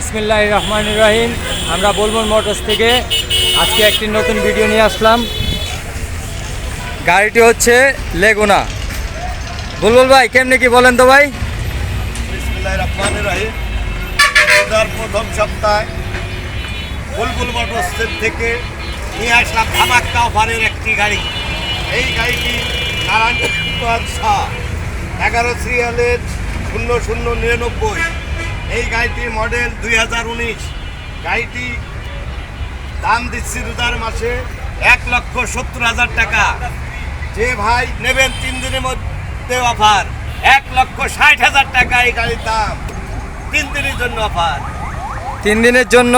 ইসমিল্লাহ রহমান রাহিম। আমরা বলবন মোটরস থেকে আজকে একটি নতুন ভিডিও নিয়ে আসলাম। গাড়িটি হচ্ছে লেগুনা। বুলবুল ভাই, কেমনি কি বলেন তো ভাই? প্রথম বুলবুল থেকে নিয়ে আসলাম একটি গাড়ি। এই গাড়িটি এগারো সিরিয়ালের শূন্য শূন্য নিরানব্বই। এই গাড়িটির মডেল দুই হাজার উনিশ। গাড়িটি দাম দিচ্ছি রোজার মাসে এক লক্ষ সত্তর হাজার টাকা। যে ভাই নেবেন তিন দিনের মধ্যে অফার, এক লক্ষ ষাট হাজার টাকা এই গাড়ির দাম। তিন দিনের জন্য অফার। তিন দিনের জন্য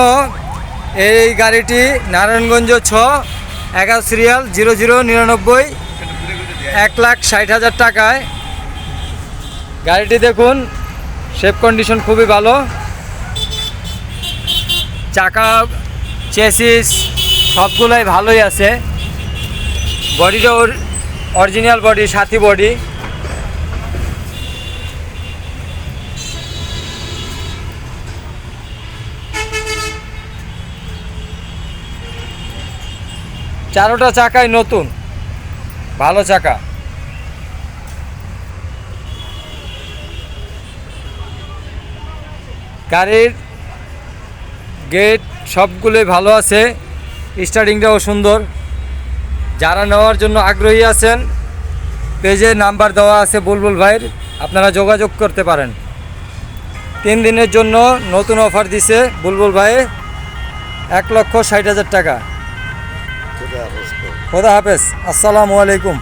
এই গাড়িটি নারায়ণগঞ্জ ছ, এগারো সিরিয়াল জিরো জিরো নিরানব্বই, এক লাখ ষাট হাজার টাকায়। গাড়িটি দেখুন শেপ কন্ডিশন খুবই ভালো। চাকা চেসিস সবগুলোই ভালোই আছে। বডিটা ওর অরিজিনাল বডি সাথী বডি চারোটা চাকাই নতুন। ভালো চাকা। গাড়ির গেট সবগুলোই ভালো আছে। স্টার্টিংটাও সুন্দর। যারা নেওয়ার জন্য আগ্রহী আছেন পেজে নাম্বার দেওয়া আছে বুলবুল ভাইয়ের আপনারা যোগাযোগ করতে পারেন। তিন দিনের জন্য নতুন অফার দিছে বুলবুল ভাই এক লক্ষ ষাট হাজার টাকা। খোদা হাফেজ। আসসালামু আলাইকুম।